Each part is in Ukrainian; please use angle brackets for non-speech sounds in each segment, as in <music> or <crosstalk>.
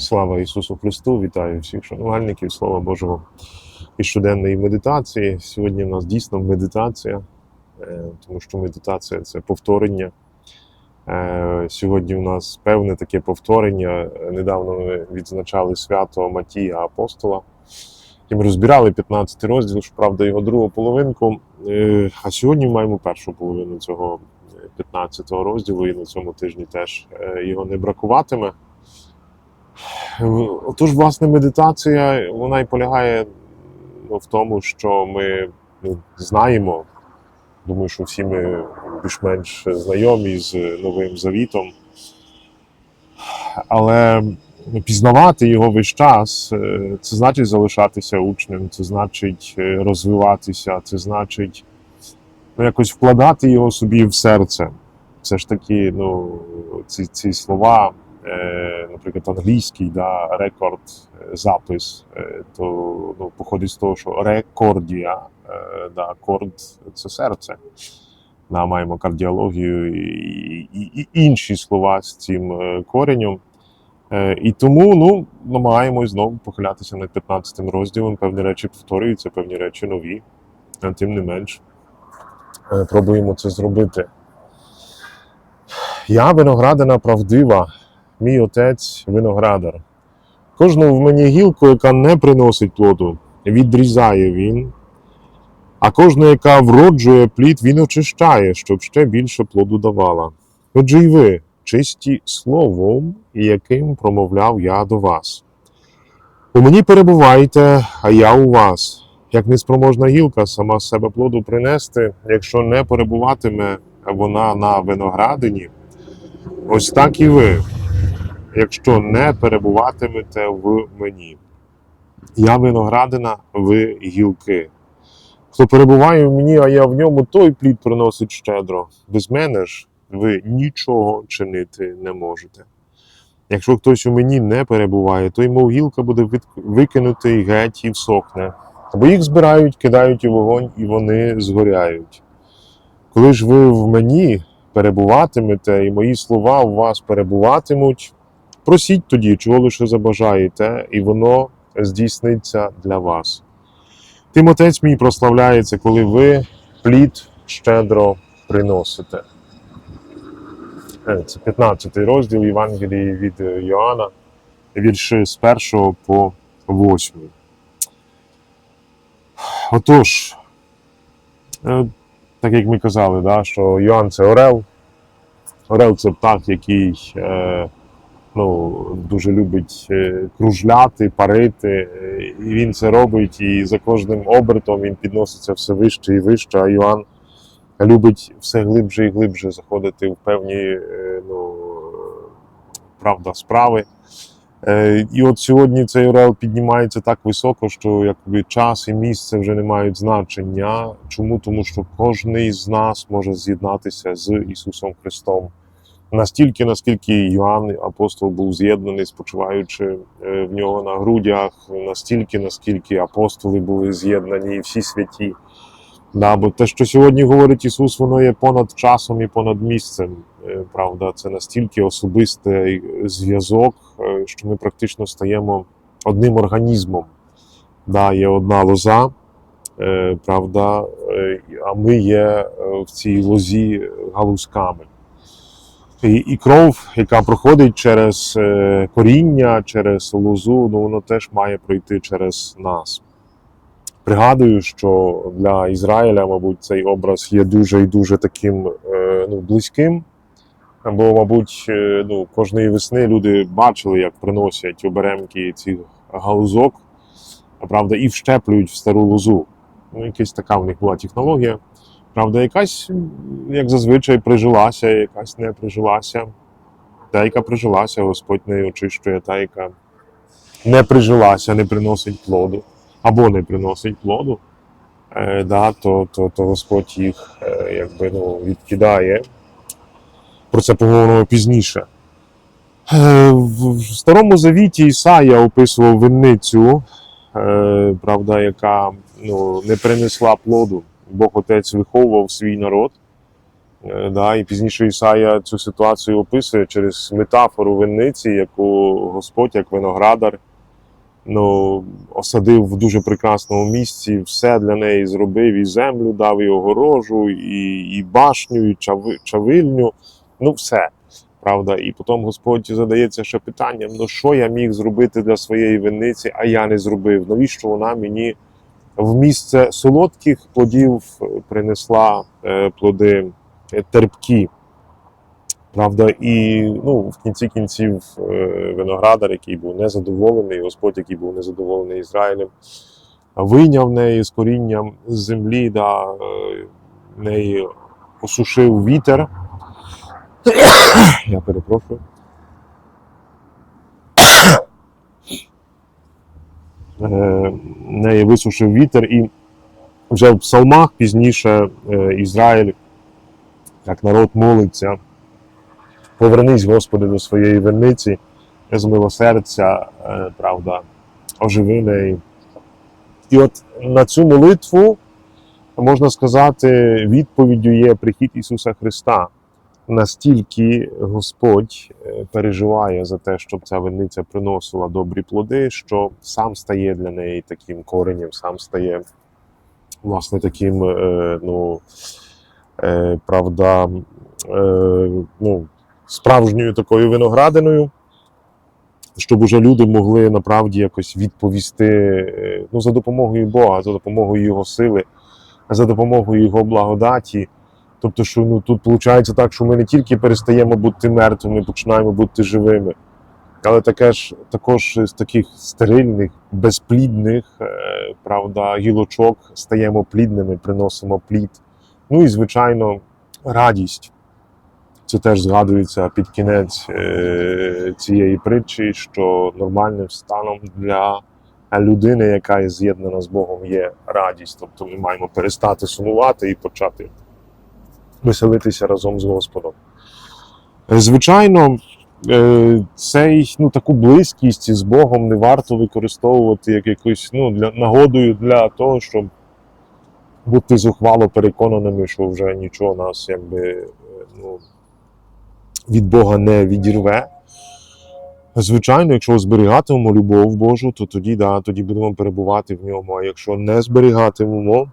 Слава Ісусу Христу! Вітаю всіх шанувальників, слава Божого і щоденної медитації. Сьогодні в нас дійсно медитація, е, тому що медитація це повторення. Е, Сьогодні в нас певне таке повторення. Недавно ми відзначали свято Матія Апостола. І ми розбирали 15 розділ, щоправда, його другу половинку. Е, А сьогодні маємо першу половину цього 15 розділу, і на цьому тижні теж його не бракуватиме. Отож, власне, медитація вона і полягає в тому, що ми ну, знаємо. Думаю, що всі ми більш-менш знайомі з Новим Завітом. Але пізнавати його весь час е, це значить залишатися учнем, це значить е, розвиватися, це значить ну, якось вкладати його собі в серце. Це ж таки, ну, ці, ці слова наприклад, англійський да, рекорд, запис, то ну, походить з того, що рекордія, да, корд це серце. Да, маємо кардіологію і, і, і інші слова з цим коренем. І тому ну, намагаємось знову похилятися над 15 розділом. Певні речі повторюються, певні речі нові. А Тим не менш, пробуємо це зробити. Я виноградина правдива, мій отець виноградар. Кожну в мені гілку, яка не приносить плоду, відрізає він, а кожну, яка вроджує плід, він очищає, щоб ще більше плоду давала. Отже, й ви, чисті словом, яким промовляв я до вас. У мені перебувайте, а я у вас. Як неспроможна гілка сама себе плоду принести, якщо не перебуватиме вона на виноградині, ось так і ви якщо не перебуватимете в мені. Я виноградина, ви гілки. Хто перебуває в мені, а я в ньому, той плід приносить щедро. Без мене ж ви нічого чинити не можете. Якщо хтось у мені не перебуває, то й мов гілка буде викинутий геть і всохне. Бо їх збирають, кидають у вогонь, і вони згоряють. Коли ж ви в мені перебуватимете, і мої слова у вас перебуватимуть, Просіть тоді, чого лише забажаєте, і воно здійсниться для вас. Тим отець мій прославляється, коли ви плід щедро приносите. Е, Це 15 розділ Євангелії від Йоанна, вірші з 1 по 8. Отож, е, так як ми казали, да, що Йоанн це Орел. Орел це птах, який. Е, ну, дуже любить е, кружляти, парити. е, І він це робить, і за кожним обертом він підноситься все вище і вище. А Йоанн любить все глибше і глибше заходити в певні е, ну, правда, справи. І от сьогодні цей орел піднімається так високо, що якби час і місце вже не мають значення. Чому? Тому що кожен з нас може з'єднатися з Ісусом Христом настільки, наскільки Йоанн апостол був з'єднаний, спочиваючи е, в нього на грудях, настільки, наскільки апостоли були з'єднані, і всі святі. Да, бо те, що сьогодні говорить Ісус, воно є понад часом і понад місцем. Е, Правда, це настільки особистий зв'язок, е, що ми практично стаємо одним організмом. Да, є одна лоза, правда, а ми є в цій лозі галузками. І, і кров, яка проходить через е, коріння, через лозу, ну воно теж має пройти через нас. Пригадую, що для Ізраїля, мабуть, цей образ є дуже і дуже таким е, ну, близьким. Бо, мабуть, е, ну, кожної весни люди бачили, як приносять оберемки цих галузок, правда, і вщеплюють в стару лозу. Ну, якась така в них була технологія. Правда, якась, як зазвичай, прижилася, якась не прижилася. Та, яка прижилася, Господь нею очищує, та, яка не прижилася, не приносить плоду, або не приносить плоду, е, да, то, то, то Господь їх е, якби, ну, відкидає. Про це поговоримо пізніше. Е, в Старому Завіті Ісая описував винницю, е, правда, яка ну, не принесла плоду. Бог Отець виховував свій народ. Е, Да, і пізніше Ісая цю ситуацію описує через метафору винниці, яку Господь, як виноградар, ну, осадив в дуже прекрасному місці, все для неї зробив, і землю дав, і огорожу, і, і башню, і чави, чавильню. Ну, все. Правда, і потім Господь задається ще питанням: ну що я міг зробити для своєї винниці, а я не зробив? Навіщо вона мені в місце солодких плодів е, принесла е, плоди е, терпкі? Правда, і ну, в кінці кінців виноградар, який був незадоволений, Господь, який був незадоволений Ізраїлем, вийняв неї з корінням з землі, да, неї осушив вітер. <coughs> Я перепрошую. Е, Неї висушив вітер, і вже в псалмах пізніше е, Ізраїль, як народ молиться, повернись, Господи, до своєї винниці, з милосердя, е, правда, оживи неї. І от на цю молитву, можна сказати, відповіддю є прихід Ісуса Христа настільки Господь е, переживає за те, щоб ця винниця приносила добрі плоди, що сам стає для неї таким коренем, сам стає власне таким, е, ну, е, правда, ну, справжньою такою виноградиною. Щоб уже люди могли направді якось відповісти ну, за допомогою Бога, за допомогою Його сили, за допомогою Його благодаті. Тобто, що ну тут виходить так, що ми не тільки перестаємо бути мертвими, починаємо бути живими, але таке ж також з таких стерильних, безплідних, е, правда, гілочок стаємо плідними, приносимо плід. Ну і звичайно, радість. Це теж згадується під кінець е, цієї притчі, що нормальним станом для людини, яка є з'єднана з Богом, є радість. Тобто ми маємо перестати сумувати і почати веселитися разом з Господом. Е, Звичайно, е, цей, ну, таку близькість з Богом не варто використовувати як якусь ну, для, нагодою для того, щоб бути зухвало переконаними, що вже нічого нас якби, е, ну, від Бога не відірве. Звичайно, якщо зберігатимемо любов Божу, то тоді, да, тоді будемо перебувати в ньому. А якщо не зберігатимемо,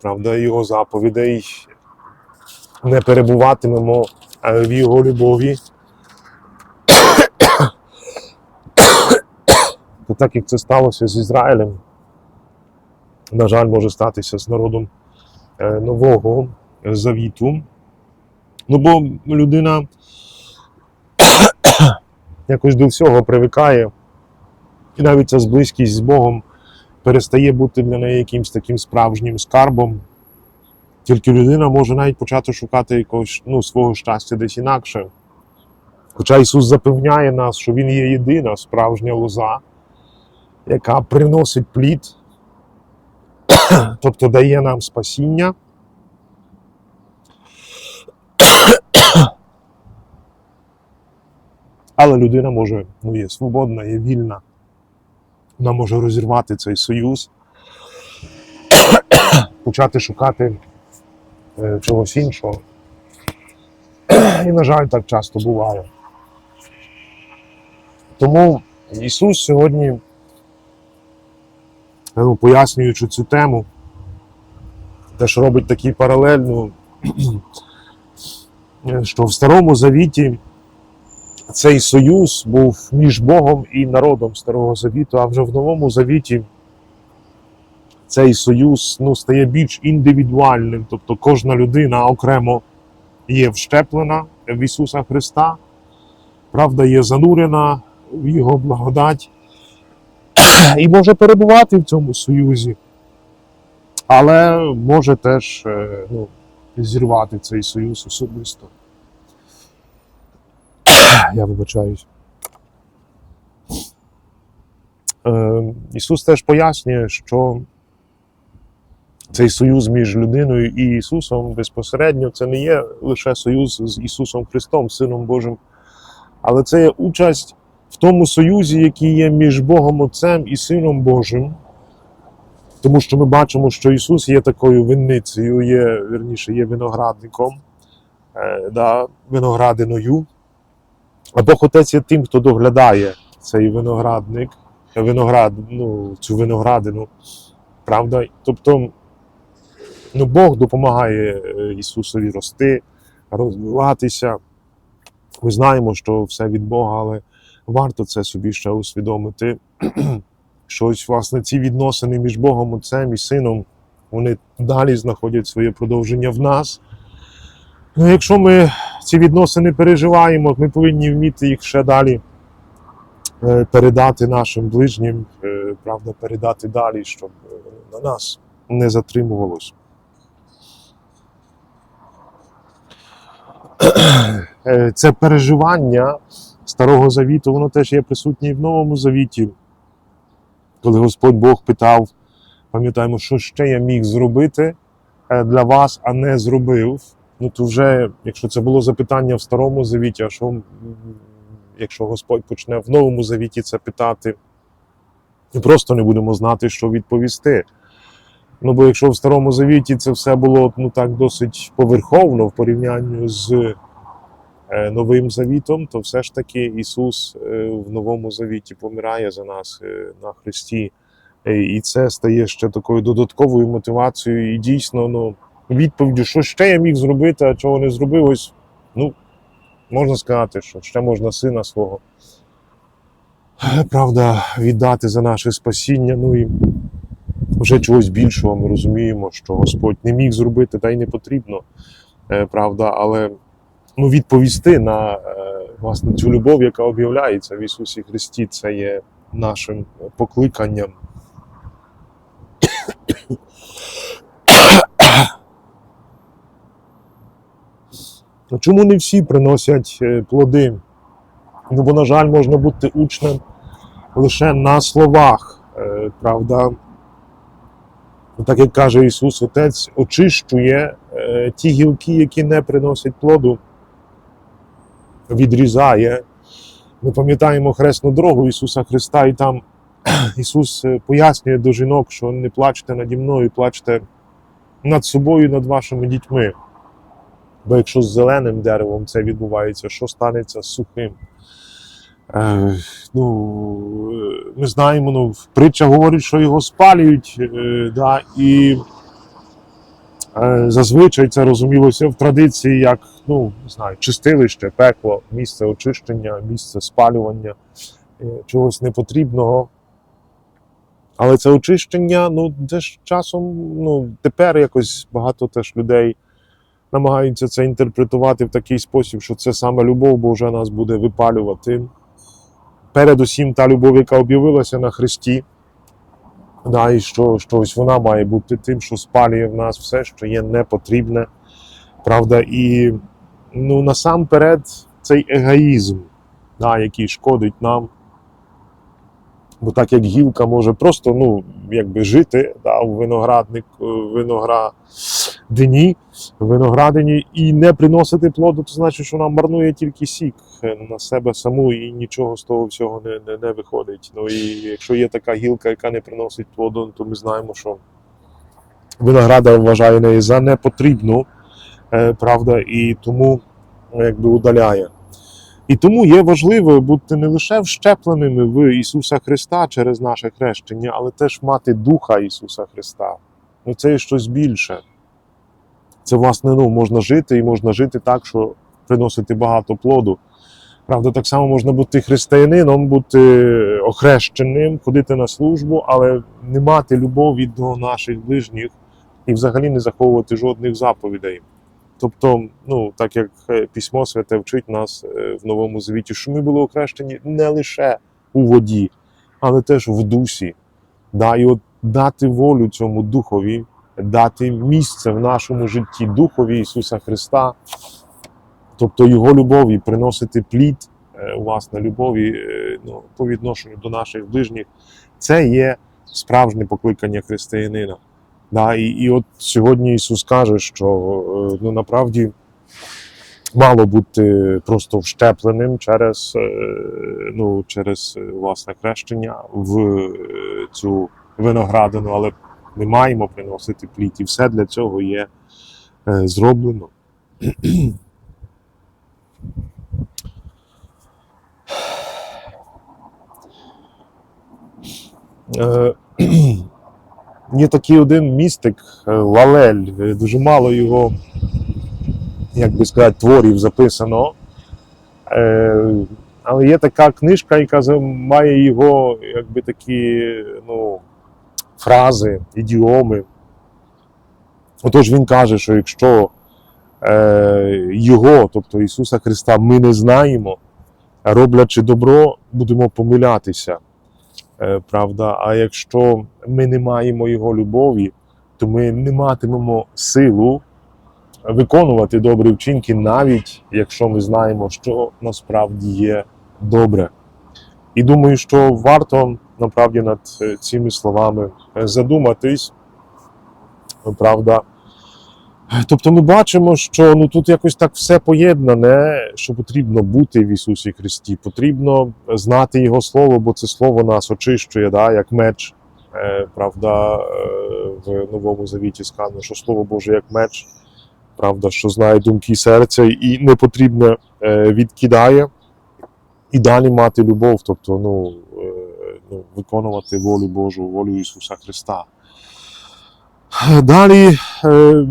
правда, його заповідей, не перебуватимемо в його любові, то так як це сталося з Ізраїлем, на жаль, може статися з народом е, нового завіту. Ну, бо людина <coughs> якось до всього привикає, і навіть ця близькість з Богом перестає бути для неї якимось таким справжнім скарбом. Тільки людина може навіть почати шукати якогось ну, свого щастя десь інакше. Хоча Ісус запевняє нас, що Він є єдина справжня лоза, яка приносить плід, <coughs> тобто дає нам спасіння. <coughs> Але людина може, ну, є свободна, є вільна. Вона може розірвати цей союз, <coughs> почати шукати чогось іншого. І, на жаль, так часто буває. Тому Ісус сьогодні, ну, пояснюючи цю тему, теж робить такий паралель, ну, що в Старому Завіті цей союз був між Богом і народом Старого Завіту, а вже в Новому Завіті цей союз ну, стає більш індивідуальним, тобто кожна людина окремо є вщеплена в Ісуса Христа, правда, є занурена в Його благодать <clears throat> і може перебувати в цьому союзі, але може теж е, ну, зірвати цей союз особисто. <clears throat> Я вибачаюсь. Е, Ісус теж пояснює, що цей союз між людиною і Ісусом безпосередньо це не є лише союз з Ісусом Христом, Сином Божим, але це є участь в тому союзі, який є між Богом Отцем і Сином Божим. Тому що ми бачимо, що Ісус є такою винницею, є, верніше, є виноградником. е, да, виноградиною. А Бог Отець є тим, хто доглядає цей виноградник, виноград, ну, цю виноградину. Правда? Тобто, ну, Бог допомагає е, Ісусові рости, розвиватися. Ми знаємо, що все від Бога, але варто це собі ще усвідомити. <clears throat> Що ось, власне, ці відносини між Богом Отцем і Сином, вони далі знаходять своє продовження в нас. Ну, якщо ми ці відносини переживаємо, ми повинні вміти їх ще далі е, передати нашим ближнім, е, правда, передати далі, щоб на нас не затримувалось. Це переживання Старого Завіту, воно теж є присутнє і в Новому Завіті. Коли Господь Бог питав, пам'ятаємо, що ще я міг зробити е, для вас, а не зробив. Ну то вже, якщо це було запитання в Старому Завіті, а що якщо Господь почне в Новому Завіті це питати, ми просто не будемо знати, що відповісти. Ну, бо якщо в Старому Завіті це все було ну, так досить поверховно в порівнянні з е, Новим Завітом, то все ж таки Ісус е, в Новому Завіті помирає за нас е, на Христі. І це стає ще такою додатковою мотивацією. І дійсно, ну, відповіддю, що ще я міг зробити, а чого не зробив, ось, ну, можна сказати, що ще можна сина свого. Правда, віддати за наше спасіння. Ну і вже чогось більшого ми розуміємо, що Господь не міг зробити, та й не потрібно, е, правда, але ну, відповісти на е, власне цю любов, яка об'являється в Ісусі Христі, це є нашим покликанням. Чому не всі приносять е, плоди? Ну, бо, на жаль, можна бути учнем лише на словах, правда. Ну, Так як каже Ісус, Отець очищує е, ті гілки, які не приносять плоду, відрізає. Ми пам'ятаємо хресну дорогу Ісуса Христа, і там <clears throat> Ісус е, пояснює до жінок, що не плачте наді мною, плачте над собою, над вашими дітьми. Бо якщо з зеленим деревом це відбувається, що станеться з сухим? Е, ну, е, ми знаємо, ну, притча говорить, що його спалюють, е, да, і зазвичай це розумілося в традиції як ну, не знаю, чистилище, пекло, місце очищення, місце спалювання чогось непотрібного. Але це очищення, ну, це ж часом, ну, тепер якось багато теж людей намагаються це інтерпретувати в такий спосіб, що це саме любов, бо вже нас буде випалювати. Передусім та любов, яка об'явилася на Христі, да, і що, що ось вона має бути тим, що спалює в нас все, що є непотрібне. Правда, і ну, насамперед цей егоїзм, да, який шкодить нам. Бо так як гілка може просто ну, якби жити да, в виноградник, в в виноградині і не приносити плоду, то значить, що вона марнує тільки сік е, на себе саму і нічого з того всього не, не, не виходить. Ну і якщо є така гілка, яка не приносить плоду, то ми знаємо, що виноградар вважає неї за непотрібну, е, правда, і тому ну, якби удаляє. І тому є важливо бути не лише вщепленими в Ісуса Христа через наше хрещення, але теж мати Духа Ісуса Христа. Ну це є щось більше. Це, власне, ну, можна жити і можна жити так, що приносити багато плоду. Правда, так само можна бути християнином, бути охрещеним, ходити на службу, але не мати любові до наших ближніх і взагалі не заховувати жодних заповідей. Тобто, ну, так як е, письмо святе вчить нас е, в Новому Завіті, що ми були охрещені не лише у воді, але теж в дусі. Да? І от дати волю цьому Духові, дати місце в нашому житті Духові Ісуса Христа, тобто Його любові, приносити плід е, власне любові е, ну, по відношенню до наших ближніх, це є справжнє покликання християнина. Да, і, і от сьогодні Ісус каже, що е, ну, направді мало бути просто вщепленим через, ну, через власне хрещення в цю виноградину, але не маємо приносити плід. І все для цього є е, зроблено. Е, є такий один містик е, Лалель, дуже мало його, як би сказати, творів записано. Але є така книжка, яка має його якби такі, ну, фрази, ідіоми. Отож він каже, що якщо е, його, тобто Ісуса Христа, ми не знаємо, роблячи добро, будемо помилятися. Е, правда, а якщо ми не маємо Його любові, то ми не матимемо силу виконувати добрі вчинки, навіть якщо ми знаємо, що насправді є добре. І думаю, що варто насправді над е, цими словами е, задуматись. Правда. Тобто ми бачимо, що ну, тут якось так все поєднане, що потрібно бути в Ісусі Христі. Потрібно знати Його Слово, бо це Слово нас очищує, да, як меч. Е, правда, в Новому Завіті сказано, що Слово Боже як меч, правда, що знає думки серця і непотрібне е, відкидає. І далі мати любов, тобто ну, виконувати волю Божу, волю Ісуса Христа. Далі е,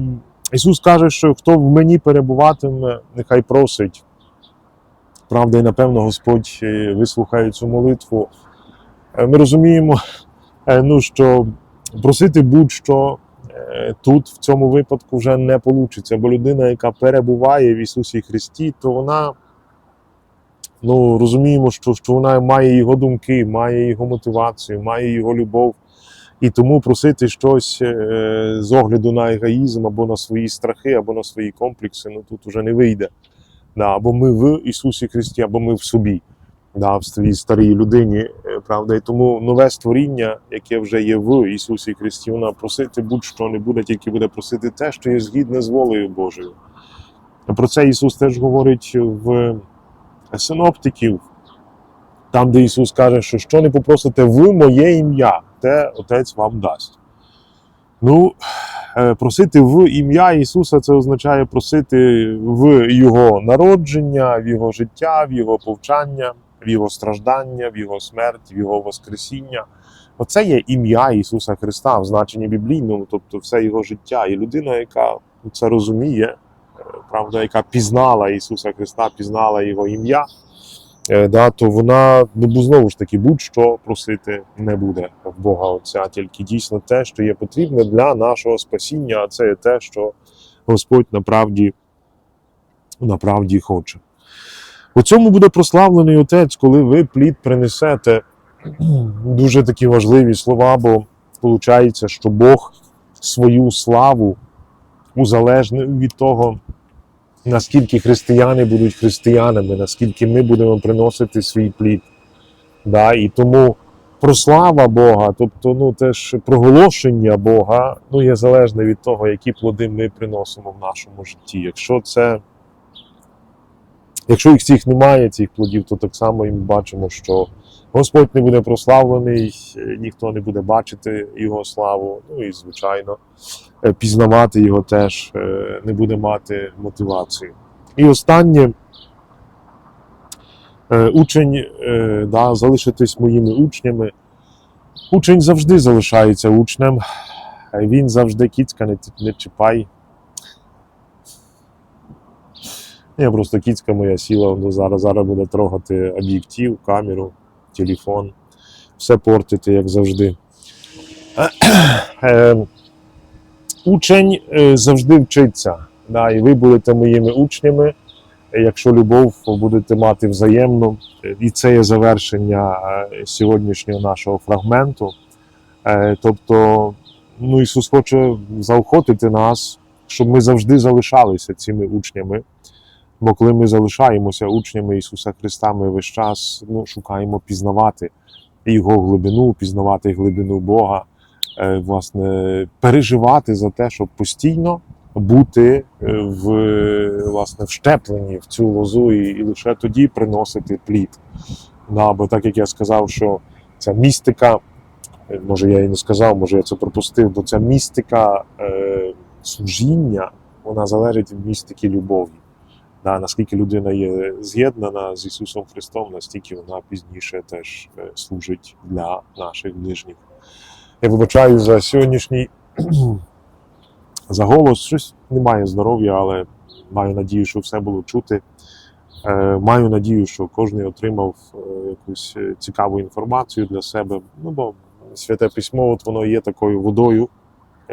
Ісус каже, що хто в мені перебуватиме, нехай просить. Правда, і напевно Господь е, вислухає цю молитву. Е, Ми розуміємо, е, ну, що просити будь-що е, тут, в цьому випадку, вже не вийде, бо людина, яка перебуває в Ісусі Христі, то вона ну, розуміємо, що, що вона має його думки, має його мотивацію, має його любов. І тому просити щось е, з огляду на егоїзм або на свої страхи, або на свої комплекси, ну тут уже не вийде. Да, або ми в Ісусі Христі, або ми в собі, да, в своїй старій людині. е, Правда, і тому нове створіння, яке вже є в Ісусі Христі, вона просити будь-що не буде, тільки буде просити те, що є згідне з волею Божою. Про це Ісус теж говорить в синоптиків, там, де Ісус каже, що що не попросите в моє ім'я, те Отець вам дасть. Ну, е, просити в ім'я Ісуса це означає просити в Його народження, в Його життя, в Його повчання, в Його страждання, в Його смерть, в Його Воскресіння. Оце є ім'я Ісуса Христа в значенні біблійному, тобто все Його життя. І людина, яка це розуміє, правда, яка пізнала Ісуса Христа, пізнала Його ім'я, е, да, то вона ну, знову ж таки будь-що просити не буде в Бога Отця, тільки дійсно те, що є потрібне для нашого спасіння, а це є те, що Господь направді, направді хоче. У цьому буде прославлений Отець, коли ви плід принесете. <clears throat> Дуже такі важливі слова, бо виходить, що Бог свою славу узалежнив від того, наскільки християни будуть християнами, наскільки ми будемо приносити свій плід. Да? І тому прослава Бога, тобто ну, теж проголошення Бога, ну, є залежне від того, які плоди ми приносимо в нашому житті. Якщо це, якщо їх всіх немає, цих плодів, то так само і ми бачимо, що Господь не буде прославлений, е, ніхто не буде бачити Його славу, ну і, звичайно, е, пізнавати його теж е, не буде мати мотивації. І останнє, учень, да, залишитись моїми учнями. Учень завжди залишається учнем, він завжди кіцька, не, не чіпай. Я просто кіцька моя сіла, зараз, зараз буде трогати об'єктив, камеру, телефон, все портити, як завжди. Е, Учень е, завжди вчиться. Да, і ви будете моїми учнями, якщо любов будете мати взаємно. Е, І це є завершення е, сьогоднішнього нашого фрагменту. Тобто, ну, Ісус хоче заохотити нас, щоб ми завжди залишалися цими учнями. Бо коли ми залишаємося учнями Ісуса Христа, ми весь час ну, шукаємо пізнавати Його глибину, пізнавати глибину Бога, е, власне, переживати за те, щоб постійно бути е, в, власне, вщеплені в цю лозу і, і лише тоді приносити плід. Да, бо так як я сказав, що ця містика, е, може я і не сказав, може я це пропустив, бо ця містика е, служіння, вона залежить від містики любові. Да, наскільки людина є з'єднана з Ісусом Христом, настільки вона пізніше теж е, служить для наших ближніх. Я вибачаю за сьогоднішній <clears throat> за голос. Щось немає здоров'я, але маю надію, що все було чути. Е, Маю надію, що кожен отримав е, якусь цікаву інформацію для себе. Ну бо святе письмо, от воно є такою водою,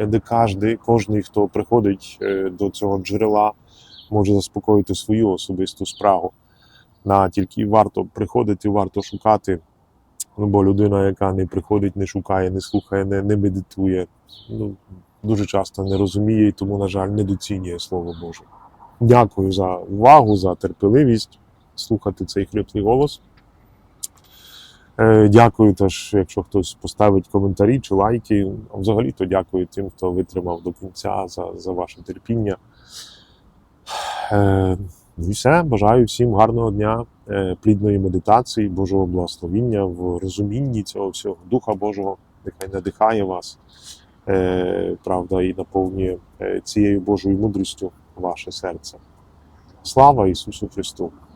де кожен, кожний, хто приходить до цього джерела, може заспокоїти свою особисту спрагу. На тільки варто приходити, варто шукати. Ну, бо людина, яка не приходить, не шукає, не слухає, не, не медитує, ну, дуже часто не розуміє і тому, на жаль, недоцінює Слово Боже. Дякую за увагу, за терпеливість слухати цей хриплий голос. Е, Дякую теж, якщо хтось поставить коментарі чи лайки. Взагалі то дякую тим, хто витримав до кінця за, за ваше терпіння. Е, Ну і все. Бажаю всім гарного дня, е, плідної медитації, Божого благословіння в розумінні цього всього Духа Божого. Нехай надихає вас, е, правда, і наповнює цією Божою мудрістю ваше серце. Слава Ісусу Христу!